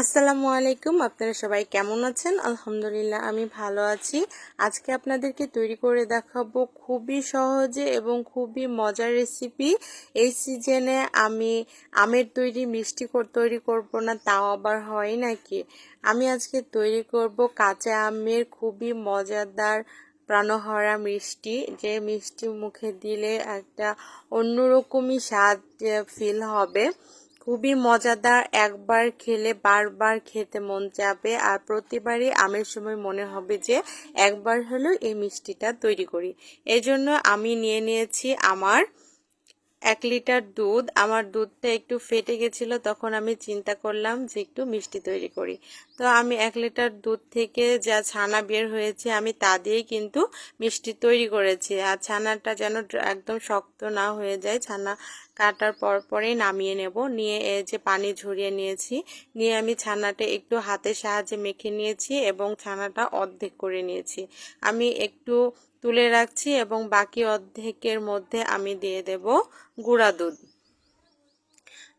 আসসালামু আলাইকুম, আপনারা সবাই কেমন আছেন? আলহামদুলিল্লাহ, আমি ভালো আছি। আজকে আপনাদেরকে তৈরি করে দেখাবো খুবই সহজে এবং খুবই মজার রেসিপি এই সিজনে আমি আমের তৈরি, মিষ্টি তৈরি করব না, তাও আবার হয় নাকি? আমি আজকে তৈরি করব কাঁচা আমের খুবই মজাদার প্রাণহরা মিষ্টি। যে মিষ্টি মুখে দিলে একটা অন্যরকমই স্বাদ ফিল হবে। খুবই মজাদার, একবার খেলে বারবার খেতে মন যাবে। আর প্রতিবারই আমের সময় মনে হবে যে একবার হলেও এই মিষ্টিটা তৈরি করি। এজন্য আমি নিয়ে নিয়েছি আমার এক লিটার দুধ, আমার দুধটা একটু ফেটে গেছিল, তখন আমি চিন্তা করলাম যে একটু মিষ্টি তৈরি করি। তো আমি এক লিটার দুধ থেকে যা ছানা বের হয়েছে, আমি তা দিয়েই কিন্তু মিষ্টি তৈরি করেছি। আর ছানাটা যেন একদম শক্ত না হয়ে যায়, ছানা কাটার পর পরেই নামিয়ে নেব। নিয়ে এই যে পানি ঝরিয়ে নিয়েছি, নিয়ে আমি ছানাটা একটু হাতের সাহায্যে মেখে নিয়েছি এবং ছানাটা অর্ধেক করে নিয়েছি। আমি একটু তুলে রাখছি এবং বাকি অর্ধেকের মধ্যে আমি দিয়ে দেব গুঁড়া দুধ।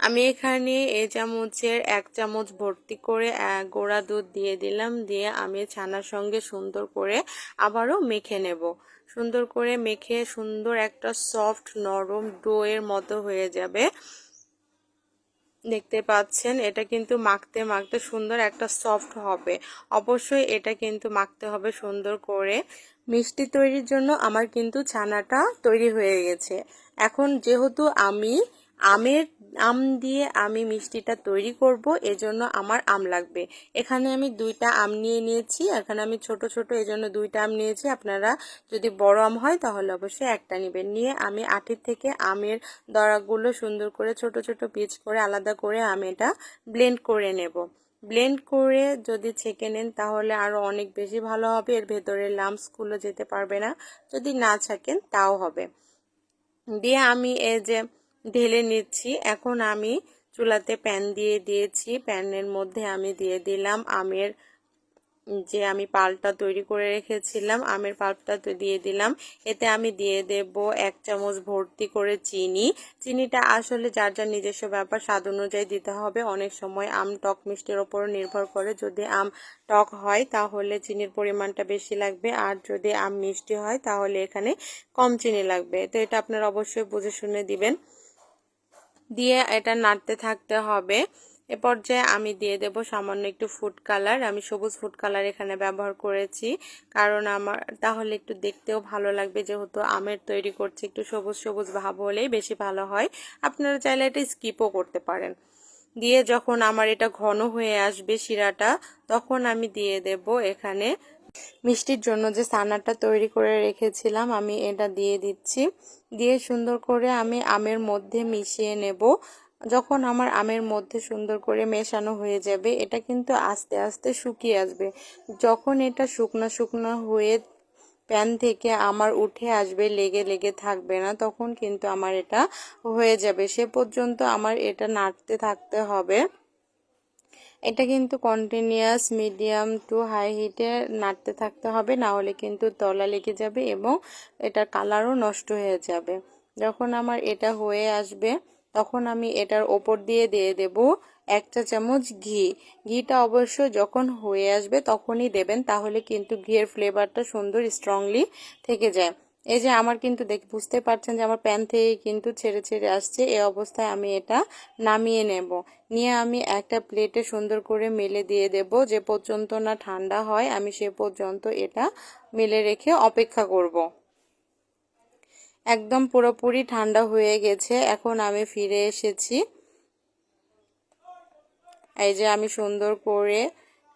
আমি এখানে এ চামচের এক চামচ ভর্তি করে গোড়া দুধ দিয়ে দিলাম, দিয়ে আমি ছানার সঙ্গে সুন্দর করে আবারও মেখে নেব। সুন্দর করে মেখে সুন্দর একটা সফট নরম ডোয়ের মতো হয়ে যাবে। দেখতে পাচ্ছেন, এটা কিন্তু মাখতে মাখতে সুন্দর একটা সফট হবে। অবশ্যই এটা কিন্তু মাখতে হবে সুন্দর করে। মিষ্টি তৈরির জন্য আমার কিন্তু ছানাটা তৈরি হয়ে গেছে। এখন যেহেতু আমি আমের আম দিয়ে আমি মিষ্টিটা তৈরি করব, এজন্য আমার আম লাগবে। এখানে আমি দুইটা আম নিয়ে নিয়েছি, এখানে আমি ছোট ছোট এজন্য দুইটা আম নিয়েছি। আপনারা যদি বড় আম হয় তাহলে অবশ্যই একটা নেবেন। নিয়ে আমি আঠির থেকে আমের দরাগুলো সুন্দর করে ছোট ছোট পিচ করে আলাদা করে আমি এটা ব্লেন্ড করে নেব। ব্লেন্ড করে যদি ছেঁকে নেন তাহলে আরও অনেক বেশি ভালো হবে, এর ভেতরে লাম্পসগুলো যেতে পারবে না। যদি না ছাকেন তাও হবে। দিয়ে আমি এই যে ঢেলে নিচ্ছি। এখন আমি চুলাতে প্যান দিয়ে দিয়েছি। প্যানের মধ্যে আমি দিয়ে দিলাম আমের যে আমি পালটা তৈরি করে রেখেছিলাম, আমের পাল্পটা দিয়ে দিলাম। এতে আমি দিয়ে দেব এক চামচ ভর্তি করে চিনি। চিনিটা আসলে যার যার নিজস্ব ব্যাপার, স্বাদ অনুযায়ী দিতে হবে। অনেক সময় আম টক মিষ্টির ওপর নির্ভর করে। যদি আম টক হয়, তাহলে চিনির পরিমাণটা বেশি লাগবে। আর যদি আম মিষ্টি হয়, তাহলে এখানে কম চিনি লাগবে। তো এটা আপনারা অবশ্যই বুঝে শুনে দিবেন। দিয়ে এটা নাড়তে থাকতে হবে। এ পর্যায়ে আমি দিয়ে দেব সামান্য একটু ফুড কালার আমি সবুজ ফুড কালার এখানে ব্যবহার করেছি। কারণ আমার, তাহলে একটু দেখতেও ভালো লাগবে যেহেতু আমের তৈরি করছি একটু সবুজ সবুজ ভাব হলেই বেশি ভালো হয়। আপনারা চাইলে এটা স্কিপও করতে পারেন। দিয়ে যখন আমার এটা ঘন হয়ে আসবে শিরাটা, তখন আমি দিয়ে দেব এখানে মিষ্টির জন্য যে সানাটা তৈরি করে রেখেছিলাম, আমি এটা দিয়ে দিচ্ছি। দিয়ে সুন্দর করে আমি আমের মধ্যে মিশিয়ে নেব। যখন আমার আমের মধ্যে সুন্দর করে মেশানো হয়ে যাবে, এটা কিন্তু আস্তে আস্তে শুকিয়ে আসবে। যখন এটা শুকনো শুকনো হয়ে প্যান থেকে আমার উঠে আসবে, লেগে লেগে থাকবে না, তখন কিন্তু আমার এটা হয়ে যাবে। সে পর্যন্ত আমার এটা নাড়তে থাকতে হবে। এটা কিন্তু কন্টিনিউয়াস মিডিয়াম টু হাই হিটে নাড়তে থাকতে হবে, না হলে কিন্তু তলা লেগে যাবে এবং এটার কালারও নষ্ট হয়ে যাবে। যখন আমার এটা হয়ে আসবে, তখন আমি এটার ওপর দিয়ে দিয়ে দেব একটা চামচ ঘি। ঘিটা অবশ্য যখন হয়ে আসবে তখনই দেবেন, তাহলে কিন্তু ঘিয়ের ফ্লেভারটা সুন্দর স্ট্রংলি থেকে যায়। এই যে আমার কিন্তু দেখ বুঝতে পারছেন যে আমার প্যান থেকে কিন্তু ছেড়ে ছেড়ে আসছে। এই অবস্থায় আমি এটা নামিয়ে নেব। নিয়ে আমি একটা প্লেটে সুন্দর করে মেলে দিয়ে দেব। যে পর্যন্ত না ঠান্ডা হয়, আমি সে পর্যন্ত এটা মেলে রেখে অপেক্ষা করব। একদম পুরোপুরি ঠান্ডা হয়ে গেছে। এখন আমি ফিরে এসেছি। এই যে আমি সুন্দর করে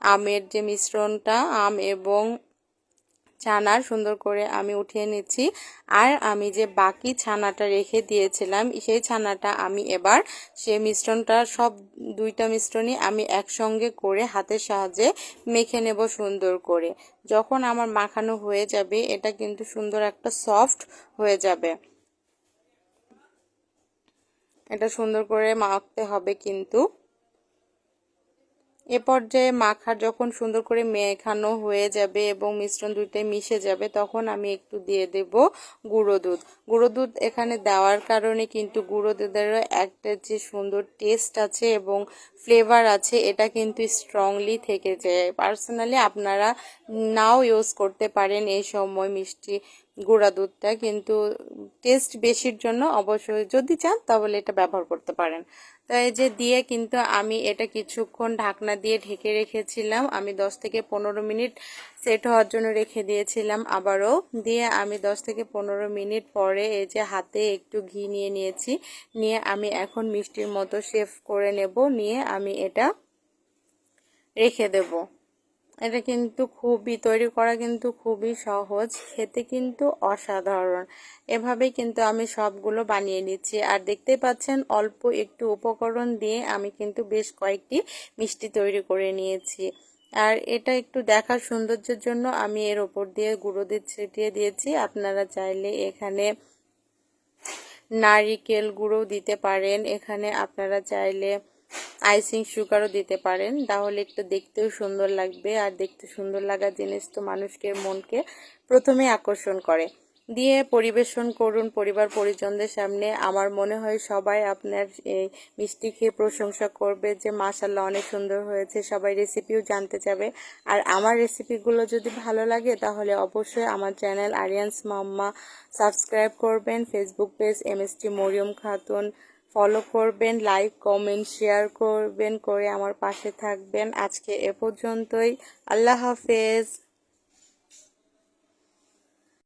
আমের যে মিশ্রণটা, আম এবং ছানার সুন্দর করে আমি উঠিয়ে নিচ্ছি। আর আমি যে বাকি ছানাটা রেখে দিয়েছিলাম, সেই ছানাটা আমি এবার সে মিশ্রণটা, সব দুইটা মিশ্রণই আমি একসঙ্গে করে হাতের সাহায্যে মেখে নেব সুন্দর করে। যখন আমার মাখানো হয়ে যাবে, এটা কিন্তু সুন্দর একটা সফট হয়ে যাবে। এটা সুন্দর করে মাখতে হবে কিন্তু। এ পর্যায়ে মাখা যখন সুন্দর করে মেখানো হয়ে যাবে এবং মিশ্রণ দুইটাই মিশে যাবে, তখন আমি একটু দিয়ে দেব গুঁড়ো দুধ। গুঁড়ো দুধ এখানে দেওয়ার কারণে কিন্তু গুঁড়ো দুধেরও একটা যে সুন্দর টেস্ট আছে এবং ফ্লেভার আছে, এটা কিন্তু স্ট্রংলি থেকে যায়। পার্সোনালি আপনারা নাও ইউজ করতে পারেন এই সময় মিষ্টি গুঁড়া দুধটা কিন্তু টেস্ট বেশির জন্য অবশ্যই যদি চান তাহলে এটা ব্যবহার করতে পারেন। তো এই যে দিয়ে কিন্তু আমি এটা কিছুক্ষণ ঢাকনা দিয়ে ঢেকে রেখেছিলাম। আমি 10 থেকে পনেরো মিনিট সেট হওয়ার জন্য রেখে দিয়েছিলাম আবারও। দিয়ে আমি 10 থেকে পনেরো মিনিট পরে এই যে হাতে একটু ঘি নিয়ে নিয়েছি। নিয়ে আমি এখন মিষ্টির মতো শেফ করে নেব। নিয়ে আমি এটা রেখে দেবো। এটা কিন্তু খুবই, তৈরি করা কিন্তু খুবই সহজ, খেতে কিন্তু অসাধারণ। এভাবেই কিন্তু আমি সবগুলো বানিয়ে নিচ্ছি। আর দেখতে পাচ্ছেন, অল্প একটু উপকরণ দিয়ে আমি কিন্তু বেশ কয়েকটি মিষ্টি তৈরি করে নিয়েছি। আর এটা একটু দেখার সৌন্দর্যের জন্য আমি এর ওপর দিয়ে গুঁড়ো দিয়ে ছিটিয়ে দিয়েছি। আপনারা চাইলে এখানে নারিকেল গুঁড়ো দিতে পারেন। এখানে আপনারা চাইলে আইসিং সুগারও দিতে পারেন। তাহলে একটু দেখতেও সুন্দর লাগবে। আর দেখতে সুন্দর লাগা জিনিস তো মানুষকে, মনকে প্রথমে আকর্ষণ করে। দিয়ে পরিবেশন করুন পরিবার পরিজনদের সামনে। আমার মনে হয় সবাই আপনার এই মিষ্টি খেয়ে প্রশংসা করবে যে মাসাল্লাহ অনেক সুন্দর হয়েছে, সবাই রেসিপিও জানতে চাবে। আর আমার রেসিপিগুলো যদি ভালো লাগে, তাহলে অবশ্যই আমার চ্যানেল আরিয়ান্স মাম্মা সাবস্ক্রাইব করবেন। Facebook page M S T Mariyam Khatun. Follow করবেন লাইক কমেন্ট শেয়ার করবেন, করে আমার পাশে থাকবেন। আজকে এ পর্যন্তই। আল্লাহ হাফেজ।